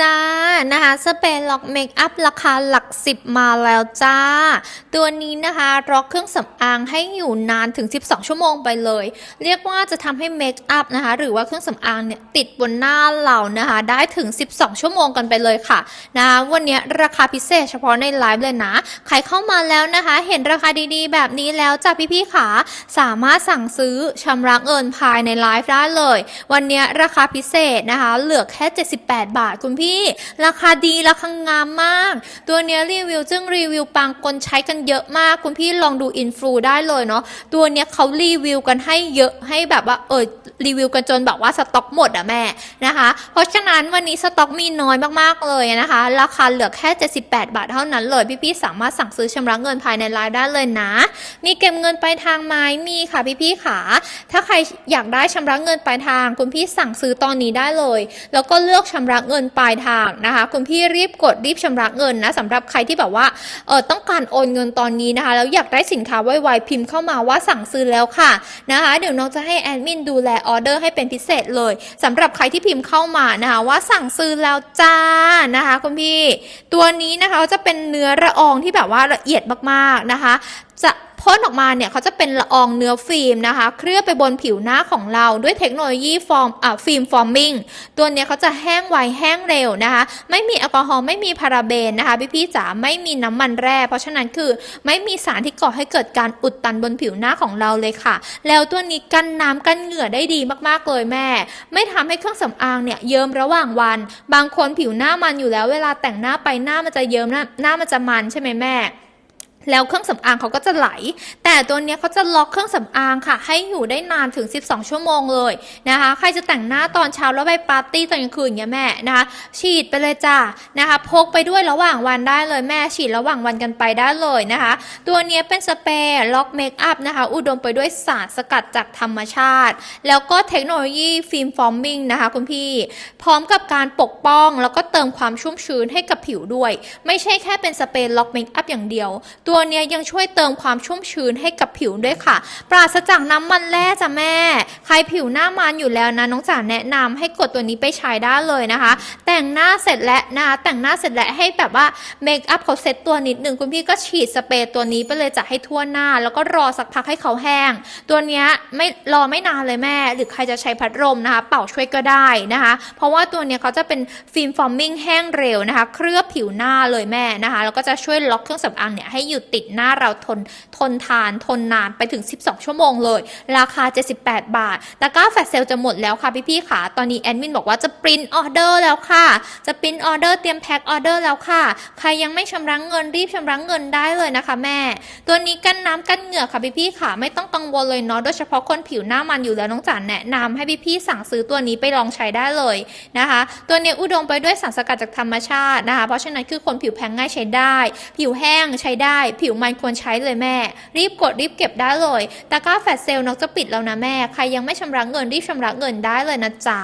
จ้านะคะสเปรย์ล็อกเมคอัพราคาหลักสิบมาแล้วจ้า ตัวนี้นะคะล็อกเครื่องสำอางให้อยู่นานถึง 12 ชั่วโมงไปเลย เรียกว่าจะทำให้เมคอัพนะคะหรือว่าเครื่องสำอางเนี่ยติดบนหน้าเรานะคะได้ถึง 12 ชั่วโมงกันไปเลยค่ะนะคะวันนี้ราคาพิเศษเฉพาะในไลฟ์เลยนะใครเข้ามาแล้วนะคะ เห็นราคาดีๆ แบบนี้แล้วจ้าพี่ๆขาสามารถสั่งซื้อชำระเงินภายในไลฟ์ได้เลย วันนี้ราคาพิเศษนะคะเหลือแค่ 78 บาทคุณณพี่ ราคาดีราคางามมาก ตัวเนี้ยรีวิวจึงรีวิวปังคนใช้กันเยอะมาก คุณพี่ลองดูอินฟลูได้เลยเนาะตัวเนี้ยเขารีวิวกันให้เยอะให้แบบว่าเออรีวิวกันจนแบบว่าสต็อกหมดอะแม่นะคะ เพราะฉะนั้นวันนี้สต็อกมีน้อยมากๆเลยนะคะ ราคาเหลือแค่ 78 บาทเท่านั้นเลยพี่ๆสามารถสั่งซื้อชำระเงินภายในไลน์ได้เลยนะ มีเก็บเงินปลายทางไหมมีค่ะพี่ๆขาถ้าใครอยากได้ชำระเงินปลายทาง คุณพี่สั่งซื้อตอนนี้ได้เลย แล้วก็เลือกชำระเงินปลายทางนะคะ คุณพี่รีบกดรีบชำระเงินนะสำหรับใครที่แบบว่าเออต้องการโอนเงินตอนนี้นะคะแล้วอยากได้สินค้าไวๆพิมพ์เข้ามาว่าสั่งซื้อแล้วค่ะนะคะเดี๋ยวน้องจะให้แอดมินดูแลออเดอร์ให้เป็นพิเศษเลยสำหรับใครที่พิมพ์เข้ามานะคะว่าสั่งซื้อแล้วจ้านะคะคุณพี่ ตัวนี้นะคะจะเป็นเนื้อระอองที่แบบว่าละเอียดมากๆนะคะ จะ พ่นออกมาเนี่ยเขาจะเป็นละอองเนื้อฟิล์มนะคะ เคลือบไปบนผิวหน้าของเราด้วยเทคโนโลยีฟอร์มอ่าฟิล์มฟอร์มิงตัวเนี้ยเขาจะแห้งไวแห้งเร็วนะคะ ไม่มีแอลกอฮอล์ไม่มีพาราเบนนะคะพี่ๆจ๋าไม่มีน้ำมันแร่ เพราะฉะนั้นคือไม่มีสารที่ก่อให้เกิดการอุดตันบนผิวหน้าของเราเลยค่ะ แล้วตัวนี้กันน้ำกันเหงื่อได้ดีมากๆเลยแม่ ไม่ทำให้เครื่องสำอางเนี่ยเยิ้มระหว่างวัน บางคนผิวหน้ามันอยู่แล้วเวลาแต่งหน้าไปหน้ามันจะเยิ้มหน้ามันจะมันใช่ไหมแม่ แล้วเครื่องสำอางเขาก็จะไหล แต่ตัวนี้เขาจะล็อกเครื่องสำอางค่ะ ให้อยู่ได้นานถึง 12 ชั่วโมงเลยนะคะ ใครจะแต่งหน้าตอนเช้าแล้วไปปาร์ตี้ตอนกลางคืนอย่างเงี้ยแม่นะคะ ฉีดไปเลยจ้านะคะ พกไปด้วยระหว่างวันได้เลยแม่ฉีดระหว่างวันกันไปได้เลยนะคะ ตัวนี้เป็นสเปรย์ล็อกเมคอัพนะคะ อุดมไปด้วยสารสกัดจากธรรมชาติ แล้วก็เทคโนโลยีฟิล์มฟอร์มิงนะคะคุณพี่ พร้อมกับการปกป้องแล้วก็เติมความชุ่มชื้นให้กับผิวด้วย ไม่ใช่แค่เป็นสเปรย์ล็อกเมคอัพอย่างเดียวตัวเนี้ยยังช่วยเติมความชุ่มชื้นให้กับผิวด้วยค่ะ ปราศจากน้ำมันแร่จ้ะแม่ ใครผิวหน้ามันอยู่แล้วนะน้องจ๋าแนะนำให้กดตัวนี้ไปใช้ได้เลยนะคะ แต่งหน้าเสร็จแล้วนะแต่งหน้าเสร็จแล้วให้แบบว่าเมคอัพเขาเซ็ตตัวนิดหนึ่งคุณพี่ก็ฉีดสเปรย์ตัวนี้ไปเลยจะให้ทั่วหน้า แล้วก็รอสักพักให้เขาแห้ง ตัวเนี้ยไม่รอไม่นานเลยแม่ หรือใครจะใช้พัดลมนะคะ เป่าช่วยก็ได้นะคะ เพราะว่าตัวเนี้ยเขาจะเป็นฟิล์มฟอร์มิ่งแห้งเร็วนะคะ เคลือบผิวหน้าเลยแม่นะคะ แล้วก็จะช่วยล็อกเครื่องสำอางเนี่ยให้อยู่ติดหน้าเราทนทนทานทนนานไปถึง 12 ชั่วโมงเลย ราคา 78 บาทตะกร้าแฟลชเซลจะหมดแล้วค่ะพี่ๆค่ะ ตอนนี้แอดมินบอกว่าจะปริ้นออเดอร์แล้วค่ะ จะปริ้นออเดอร์เตรียมแพ็คออเดอร์แล้วค่ะ ใครยังไม่ชำระเงินรีบชำระเงินได้เลยนะคะแม่ ตัวนี้กันน้ำกันเหงื่อค่ะพี่ๆค่ะ ไม่ต้องกังวลเลยเนาะโดยเฉพาะคนผิวหน้ามันอยู่แล้วน้องจ๋าแนะนำให้พี่ๆสั่งซื้อตัวนี้ไปลองใช้ได้เลยนะคะ ตัวนี้อุดมไปด้วยสารสกัดจากธรรมชาตินะคะ เพราะฉะนั้นคือคนผิวแพ้ง่ายใช้ได้ ผิวแห้งใช้ได้ผิวมันควรใช้เลยแม่ รีบกดรีบเก็บได้เลยตะกร้าแฟลชเซลนกจะปิดแล้วนะแม่ ใครยังไม่ชำระเงินรีบชำระเงินได้เลยนะจ๊ะ